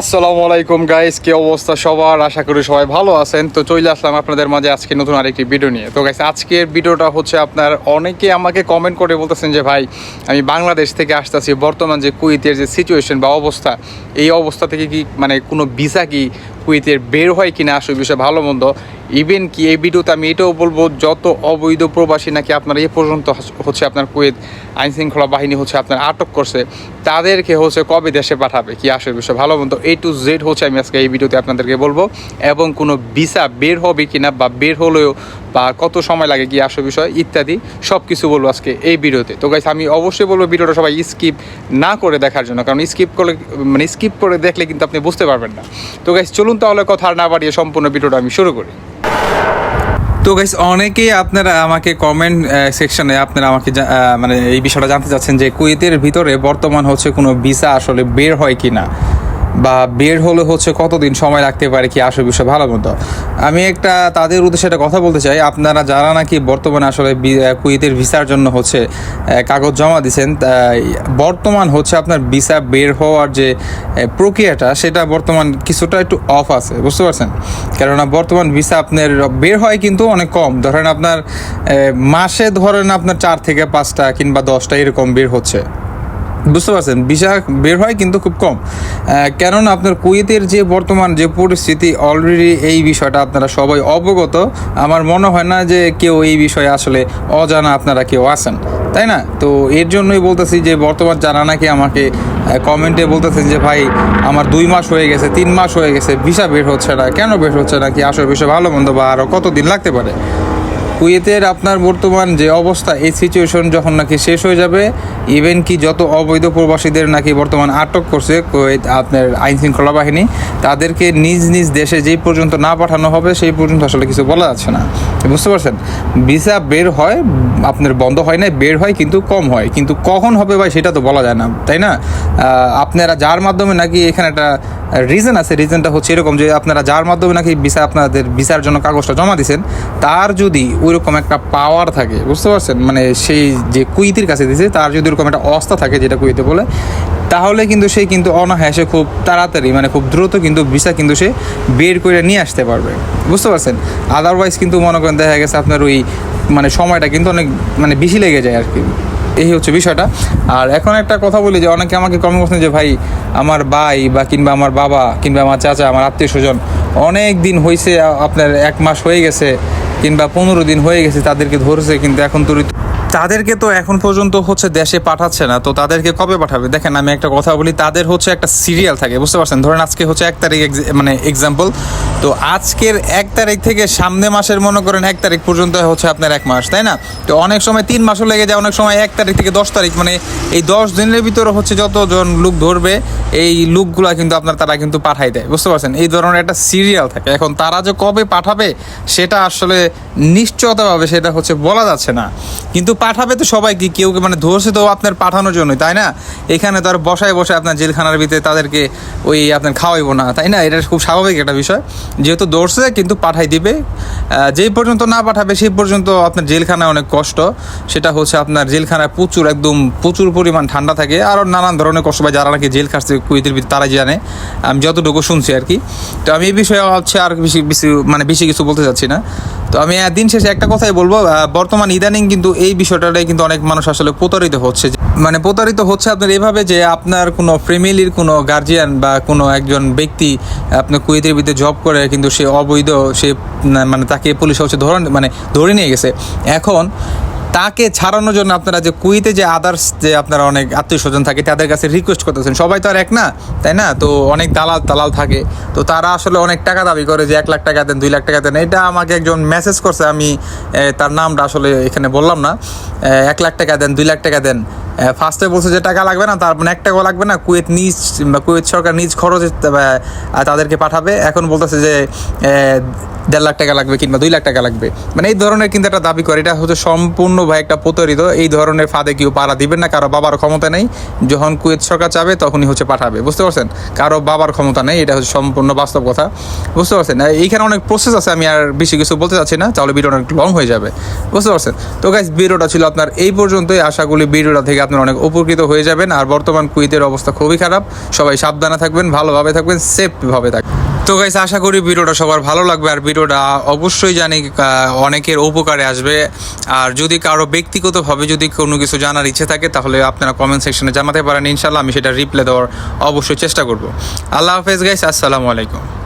আসসালামু আলাইকুম গাইস কি অবস্থা সবার? আশা করি সবাই ভালো আছেন। তো চলে আসলাম আপনাদের মাঝে আজকে নতুন আরেকটি ভিডিও নিয়ে। তো গাইস আজকের ভিডিওটা হচ্ছে আপনার, অনেকে আমাকে কমেন্ট করে বলতেছেন যে, ভাই, আমি বাংলাদেশ থেকে আসতেছি, বর্তমান যে কুইতের যে সিচুয়েশন বা অবস্থা, এই অবস্থা থেকে কি মানে কোনো ভিসা কি কুইতের বের হয় কিনা আসল বিষয়ে ভালো মন্দ। ইভেন কি এই ভিডিওতে আমি এটাও বলব, যত অবৈধ প্রবাসী নাকি আপনারা এ পর্যন্ত হচ্ছে আপনার কুয়েত আইন শৃঙ্খলা বাহিনী হচ্ছে আপনার আটক করছে, তাদেরকে হচ্ছে কবে দেশে পাঠাবে কি আসল বিষয় ভালো মন্দ। এ টু জেড হচ্ছে আমি আজকে এই ভিডিওতে আপনাদেরকে বলব, এবং কোনো ভিসা বের হবে কিনা বা বের হলেও বা কত সময় লাগে কি আসল বিষয় ইত্যাদি সব কিছু বলব আজকে এই ভিডিওতে। তো গাইস আমি অবশ্যই বলব ভিডিওটা সবাই স্কিপ না করে দেখার জন্য, কারণ স্কিপ করলে মানে স্কিপ করে দেখলে কিন্তু আপনি বুঝতে পারবেন না। তো গাইস চলুন তাহলে কথা না বাড়িয়ে সম্পূর্ণ ভিডিওটা আমি শুরু করি। তো গাইস অনেকেই আপনারা আমাকে কমেন্ট সেকশনে আপনারা আমাকে মানে এই বিষয়টা জানতে চাচ্ছেন যে কুয়েতের ভিতরে বর্তমান হচ্ছে কোনো ভিসা আসলে বের হয় কি না বা বের হলে হচ্ছে কতদিন সময় লাগতে পারে কি আসল বিষয় ভালো মতো? আমি একটা তাদের উদ্দেশ্যে একটা কথা বলতে চাই। আপনারা যারা নাকি বর্তমানে আসলে কুয়েতের ভিসার জন্য হচ্ছে কাগজ জমা দিচ্ছেন বর্তমান হচ্ছে আপনার ভিসা বের হওয়ার যে প্রক্রিয়াটা, সেটা বর্তমান কিছুটা একটু অফ আছে। বুঝতে পারছেন? কেননা বর্তমান ভিসা আপনার বের হয় কিন্তু অনেক কম। ধরেন আপনার মাসে ধরেন আপনার চার থেকে পাঁচটা কিংবা দশটা এরকম বের হচ্ছে। বুঝতে পারছেন? ভিসা বের হয় কিন্তু খুব কম। কেননা আপনার কুয়েতের যে বর্তমান যে পরিস্থিতি অলরেডি এই বিষয়টা আপনারা সবাই অবগত। আমার মনে হয় না যে কেউ এই বিষয়ে আসলে অজানা আপনারা কেউ আছেন, তাই না? তো এর জন্যই বলতেছি যে বর্তমান যারা নাকি আমাকে কমেন্টে বলতেছেন যে, ভাই, আমার দুই মাস হয়ে গেছে, তিন মাস হয়ে গেছে, ভিসা বের হচ্ছে না, কেন বের হচ্ছে না, কি আসলে বিষয় ভালো মন্দ বা আরও কতদিন লাগতে পারে? কুয়েতের আপনার বর্তমান যে অবস্থা, এই সিচুয়েশন যখন নাকি শেষ হয়ে যাবে ইভেন কি যত অবৈধ প্রবাসীদের নাকি বর্তমান আটক করছে, কুয়েত আপনার আইন শৃঙ্খলা বাহিনী, তাদেরকে নিজ নিজ দেশে যেই পর্যন্ত না পাঠানো হবে, সেই পর্যন্ত আসলে কিছু বলা যাচ্ছে না। বুঝতে পারছেন? ভিসা বের হয়, আপনার বন্ধ হয় না বের হয় কিন্তু কম হয়। কিন্তু কখন হবে ভাই, সেটা তো বলা যায় না, তাই না? আপনারা যার মাধ্যমে নাকি এখানে একটা রিজন আছে রিজনটা হচ্ছে এরকম যে আপনারা যার মাধ্যমে নাকি ভিসা আপনাদের ভিসার জন্য কাগজটা জমা দিয়েছেন তার যদি ওইরকম একটা পাওয়ার থাকে, বুঝতে পারছেন? মানে সেই যে কুইতির কাছে দিছে, তার যদি ওরকম একটা অবস্থা থাকে, যেটা কুইতে বলে, তাহলে কিন্তু সে কিন্তু অনায়াসে খুব তাড়াতাড়ি মানে খুব দ্রুত কিন্তু ভিসা কিন্তু সে বের করে নিয়ে আসতে পারবে, বুঝতে পারছেন? আদারওয়াইজ কিন্তু মনে করেন দেখা গেছে আপনার ওই মানে সময়টা কিন্তু অনেক মানে বেশি লেগে যায় আর কি। এই হচ্ছে বিষয়টা। আর এখন একটা কথা বলি যে অনেকে আমাকে কমেন্ট করছেন যে ভাই, আমার ভাই বা কিংবা আমার বাবা কিংবা আমার চাচা, আমার আত্মীয় স্বজন, অনেক দিন হয়েছে আপনার এক মাস হয়ে গেছে কিংবা পনেরো দিন হয়ে গেছে তাদেরকে ধরেছে, কিন্তু এখন তো তাদেরকে তো এখন পর্যন্ত হচ্ছে দেশে পাঠাচ্ছে না, তো তাদেরকে কবে পাঠাবে? দেখেন, আমি একটা কথা বলি, তাদের হচ্ছে একটা সিরিয়াল থাকে, বুঝতে পারছেন? ধরেন আজকে হচ্ছে এক তারিখ মানে এক্সাম্পল তো আজকের এক তারিখ থেকে সামনে মাসের মনে করেন এক তারিখ পর্যন্ত হচ্ছে আপনার এক মাস, তাই না? তো অনেক সময় তিন মাসও লেগে যায়, অনেক সময় এক তারিখ থেকে দশ তারিখ মানে এই দশ দিনের ভিতরে হচ্ছে যতজন লোক ধরবে, এই লোকগুলা কিন্তু আপনার তারা কিন্তু পাঠাই দেয়, বুঝতে পারছেন? এই ধরনের একটা সিরিয়াল থাকে। এখন তারা যে কবে পাঠাবে, সেটা আসলে নিশ্চয়তা পাবে সেটা হচ্ছে বলা যাচ্ছে না। কিন্তু পাঠাবে তো সবাই কি কেউ মানে ধরছে তো আপনার পাঠানোর জন্যই, তাই না? এখানে তো আর বসায় বসে আপনার জেলখানার ভিতরে তাদেরকে ওই আপনার খাওয়াইবো না, তাই না? এটা খুব স্বাভাবিক একটা বিষয়। যেহেতু দৌড়ছে, কিন্তু পাঠাই দিবে। যেই পর্যন্ত না পাঠাবে, সেই পর্যন্ত আপনার জেলখানায় অনেক কষ্ট। সেটা হচ্ছে আপনার জেলখানায় প্রচুর, একদম প্রচুর পরিমাণ ঠান্ডা থাকে। আরও নানান ধরনের কষ্ট পায়, যারা নাকি জেল খাটছে কুইতের ভিতরে তারাই জানে। আমি যতটুকু শুনছি আর কি। তো আমি এই বিষয়ে হচ্ছে আর বেশি বেশি মানে বেশি কিছু বলতে চাচ্ছি না। তো আমি দিন শেষে একটা কথাই বলব বর্তমান ইদানিং কিন্তু এই বিষয়টাটাই কিন্তু অনেক মানুষ আসলে প্রতারিত হচ্ছে। মানে প্রতারিত হচ্ছে আপনার এভাবে যে আপনার কোনো ফ্যামিলির কোনো গার্জিয়ান বা কোনো একজন ব্যক্তি আপনার কুয়েতের ভিতরে জব করে, কিন্তু সে অবৈধ, সে মানে তাকে পুলিশ হচ্ছে ধরে মানে ধরে নিয়ে গেছে। এখন তাকে ছাড়ানোর জন্য আপনারা যে কুইতে যে আদার্স যে আপনারা অনেক আত্মীয় স্বজন থাকে, তাদের কাছে রিকোয়েস্ট করতেছেন। সবাই তো আর এক না, তাই না? তো অনেক দালাল দালাল থাকে। তো তারা আসলে অনেক টাকা দাবি করে যে এক লাখ টাকা দেন, দুই লাখ টাকা দেন। এটা আমাকে একজন মেসেজ করছে, আমি তার নামটা আসলে এখানে বললাম না। এক লাখ টাকা দেন, দুই লাখ টাকা দেন। ফার্স্টে বলছে যে টাকা লাগবে না তার মানে এক টাকাও লাগবে না, কুয়েত নিজ, কুয়েত সরকার নিজ খরচে তাদেরকে পাঠাবে। এখন বলতেছে যে দেড় লাখ টাকা লাগবে কিংবা দুই লাখ টাকা লাগবে। মানে এই ধরনের কিন্তু একটা দাবি করে, এটা হচ্ছে সম্পূর্ণ ভাই একটা প্রতারিত, এই ধরনের ফাঁদে কেউ পাড়া দিবেন না। কারও বাবার ক্ষমতা নেই, যখন কুয়েত সরকার চাবে তখনই হচ্ছে পাঠাবে, বুঝতে পারছেন? কারও বাবার ক্ষমতা নেই, এটা হচ্ছে সম্পূর্ণ বাস্তব কথা, বুঝতে পারছেন? এইখানে অনেক প্রসেস আছে, আমি আর বেশি কিছু বলতে চাচ্ছি না, তাহলে ভিডিওটা অনেক লং হয়ে যাবে, বুঝতে পারছেন? তো গাইজ ভিডিওটা ছিল আপনার এই পর্যন্তই, আশা করি ভিডিওটা থেকে আপনার অনেক উপকৃত হয়ে যাবেন, আর বর্তমান কুয়েতের অবস্থা খুবই খারাপ, সবাই সাবধানে থাকবেন, ভালোভাবে থাকবেন সেফভাবে থাকবেন। তো গাইস আশা করি ভিডিওটা সবার ভালো লাগবে আর ভিডিওটা অবশ্যই জানি অনেকের উপকারে আসবে। আর যদি কারও ব্যক্তিগতভাবে যদি কোনো কিছু জানার ইচ্ছে থাকে, তাহলে আপনারা কমেন্ট সেকশনে জানাতে পারেন। ইনশাল্লাহ আমি সেটা রিপ্লাই দেওয়ার অবশ্যই চেষ্টা করব। আল্লাহ হাফেজ গাইস আসসালামু আলাইকুম।